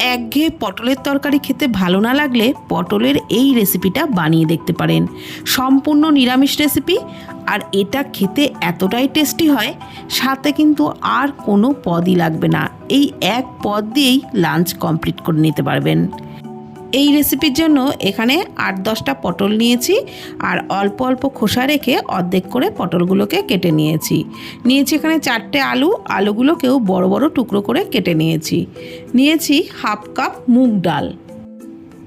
একঘেয়ে পটলের তরকারি খেতে ভালো না লাগলে পটলের এই রেসিপিটা বানিয়ে দেখতে পারেন। সম্পূর্ণ নিরামিষ রেসিপি, আর এটা খেতে এতটাই টেস্টি হয়, সাথে কিন্তু আর কোনো পদই লাগবে না। এই এক পদ দিয়েই লাঞ্চ কমপ্লিট করে নিতে পারবেন। এই রেসিপির জন্য এখানে আট দশটা পটল নিয়েছি আর অল্প অল্প খোসা রেখে অর্ধেক করে পটলগুলোকে কেটে নিয়েছি। নিয়েছি এখানে চারটে আলু, আলুগুলোকেও বড় বড় টুকরো করে কেটে নিয়েছি। নিয়েছি হাফ কাপ মুগ ডাল।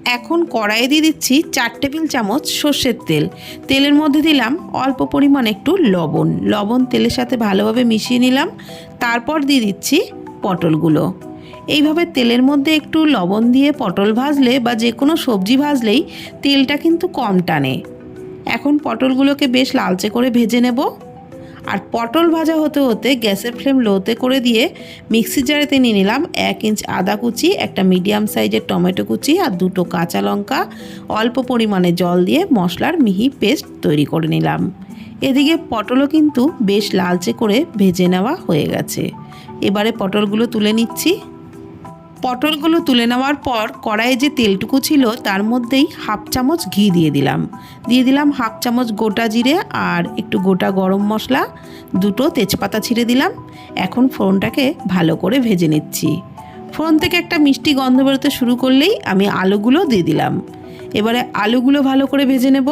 এখন কড়াইয়ে দিয়ে দিচ্ছি চার টেবিল চামচ সর্ষের তেল। তেলের মধ্যে দিলাম অল্প পরিমাণ একটু লবণ। লবণ তেলের সাথে ভালোভাবে মিশিয়ে নিলাম। তারপর দিয়ে দিচ্ছি পটলগুলো। এইভাবে তেলের মধ্যে একটু লবণ দিয়ে পটল ভাজলে বা যে কোনো সবজি ভাজলেই তেলটা কিন্তু কম টানে। এখন পটলগুলোকে বেশ লালচে করে ভেজে নেব। আর পটল ভাজা হতে হতে গ্যাসের ফ্লেম লোতে করে দিয়ে মিক্সি জারেতে নিয়ে নিলাম এক ইঞ্চ আদা কুচি, একটা মিডিয়াম সাইজের টমেটো কুচি আর দুটো কাঁচা লঙ্কা। অল্প পরিমাণে জল দিয়ে মশলার মিহি পেস্ট তৈরি করে নিলাম। এদিকে পটলও কিন্তু বেশ লালচে করে ভেজে নেওয়া হয়ে গেছে। এবারে পটলগুলো তুলে নিচ্ছি। পটলগুলো তুলে নেওয়ার পর কড়াইয়ে যে তেলটুকু ছিল তার মধ্যেই হাফ চামচ ঘি দিয়ে দিলাম। দিয়ে দিলাম হাফ চামচ গোটা জিরে আর একটু গোটা গরম মশলা, দুটো তেজপাতা ছিঁড়ে দিলাম। এখন ফোড়নটাকে ভালো করে ভেজে নিচ্ছি। ফোড়ন থেকে একটা মিষ্টি গন্ধ বেরোতে শুরু করলেই আমি আলুগুলো দিয়ে দিলাম। এবারে আলুগুলো ভালো করে ভেজে নেব।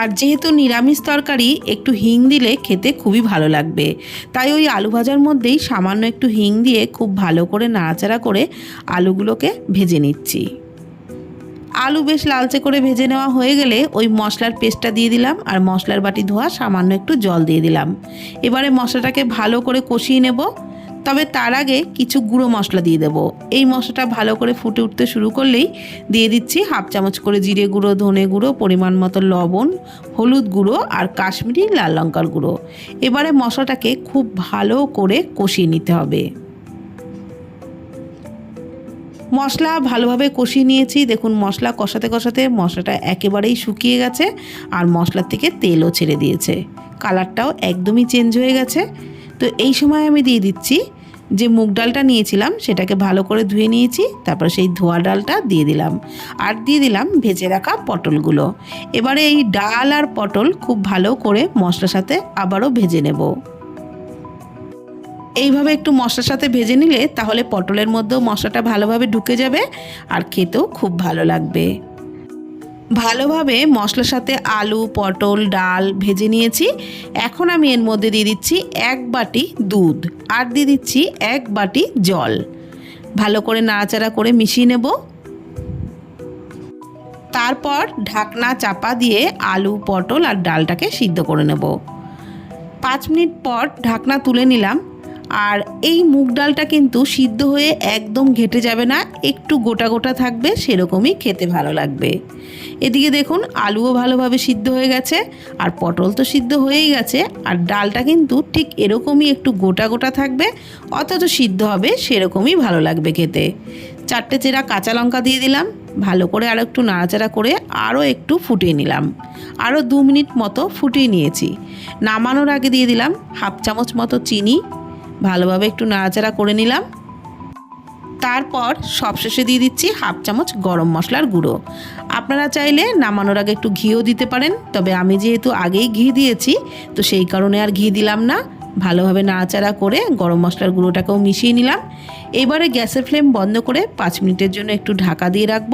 আর যেহেতু নিরামিষ তরকারি, একটু হিং দিলে খেতে খুবই ভালো লাগবে। তাই ওই আলু ভাজার মধ্যেই সামান্য একটু হিং দিয়ে খুব ভালো করে নাড়াচাড়া করে আলুগুলোকে ভেজে নিচ্ছি। আলু বেশ লালচে করে ভেজে নেওয়া হয়ে গেলে ওই মশলার পেস্টটা দিয়ে দিলাম আর মশলার বাটি ধোয়া সামান্য একটু জল দিয়ে দিলাম। এবারে মশলাটাকে ভালো করে কষিয়ে নেব। তবে তার আগে কিছু গুঁড়ো মশলা দিয়ে দেবো। এই মশলাটা ভালো করে ফুটে উঠতে শুরু করলেই দিয়ে দিচ্ছি হাফ চামচ করে জিরে গুঁড়ো, ধনে গুঁড়ো, পরিমাণ মতো লবণ, হলুদ গুঁড়ো আর কাশ্মীরি লাল লঙ্কার গুঁড়ো। এবারে মশলাটাকে খুব ভালো করে কষিয়ে নিতে হবে। মশলা ভালোভাবে কষিয়ে নিয়েছি। দেখুন, মশলা কষাতে কষাতে মশলাটা একেবারেই শুকিয়ে গেছে আর মশলার থেকে তেলও ছেড়ে দিয়েছে। কালারটাও একদমই চেঞ্জ হয়ে গেছে। তো এই সময় আমি দিয়ে দিচ্ছি যে মুগ ডালটা নিয়েছিলাম, সেটাকে ভালো করে ধুয়ে নিয়েছি, তারপর সেই ধোয়া ডালটা দিয়ে দিলাম। আর দিয়ে দিলাম ভেজে রাখা পটলগুলো। এবারে এই ডাল আর পটল খুব ভালো করে মশলার সাথে আবারও ভেজে নেব। এইভাবে একটু মশলার সাথে ভেজে নিলে তাহলে পটলের মধ্যেও মশলাটা ভালোভাবে ঢুকে যাবে আর খেতেও খুব ভালো লাগবে। ভালোভাবে মশলার সাথে আলু, পটল, ডাল ভেজে নিয়েছি। এখন আমি এর মধ্যে দিয়ে দিচ্ছি এক বাটি দুধ আর দিয়ে দিচ্ছি এক বাটি জল। ভালো করে নাড়াচাড়া করে মিশিয়ে নেব। তারপর ঢাকনা চাপা দিয়ে আলু, পটল আর ডালটাকে সিদ্ধ করে নেব। পাঁচ মিনিট পর ঢাকনা তুলে নিলাম। আর এই মুগ ডালটা কিন্তু সিদ্ধ হয়ে একদম ঘেটে যাবে না, একটু গোটা গোটা থাকবে, সেরকমই খেতে ভালো লাগবে। এদিকে দেখুন, আলুও ভালোভাবে সিদ্ধ হয়ে গেছে, আর পটল তো সিদ্ধ হয়েই গেছে, আর ডালটা কিন্তু ঠিক এরকমই একটু গোটা গোটা থাকবে, অথচ সিদ্ধ হবে সেরকমই ভালো লাগবে খেতে। চারটে চেরা কাঁচা লঙ্কা দিয়ে দিলাম, ভালো করে আরও একটু নাড়াচাড়া করে আরও একটু ফুটিয়ে নিলাম। আরও দু মিনিট মতো ফুটিয়ে নিয়েছি। নামানোর আগে দিয়ে দিলাম হাফ চামচ মতো চিনি ভালোভাবে একটু নাড়াচাড়া করে নিলাম। তারপর সবশেষে দিয়ে দিচ্ছি হাফ চামচ গরম মশলার গুঁড়ো। আপনারা চাইলে নামানোর আগে একটু ঘিও দিতে পারেন, তবে আমি যেহেতু আগেই ঘি দিয়েছি, তো সেই কারণে আর ঘি দিলাম না। ভালোভাবে নাড়াচাড়া করে গরম মশলার গুঁড়োটাকেও মিশিয়ে নিলাম। এবারে গ্যাসের ফ্লেম বন্ধ করে পাঁচ মিনিটের জন্য একটু ঢাকা দিয়ে রাখব।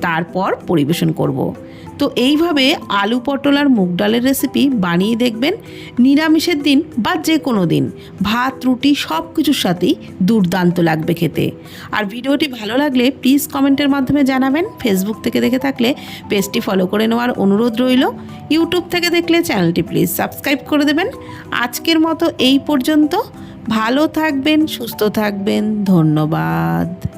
তারপর পরিবেশন করব। তো এইভাবে আলু পটল আর মুগ ডালের রেসিপি বানিয়ে দেখবেন। নিরামিষের দিন বা যে কোনো দিন। ভাত, রুটি সব কিছুর সাথেই দুর্দান্ত লাগবে খেতে। আর ভিডিওটি ভালো লাগলে প্লিজ কমেন্টের মাধ্যমে জানাবেন। ফেসবুক থেকে দেখে থাকলে পেজটি ফলো করে নেওয়ার অনুরোধ রইল। ইউটিউব থেকে দেখলে চ্যানেলটি প্লিজ সাবস্ক্রাইব করে দেবেন। আজকের মতো এই পর্যন্ত। ভালো থাকবেন, সুস্থ থাকবেন। ধন্যবাদ।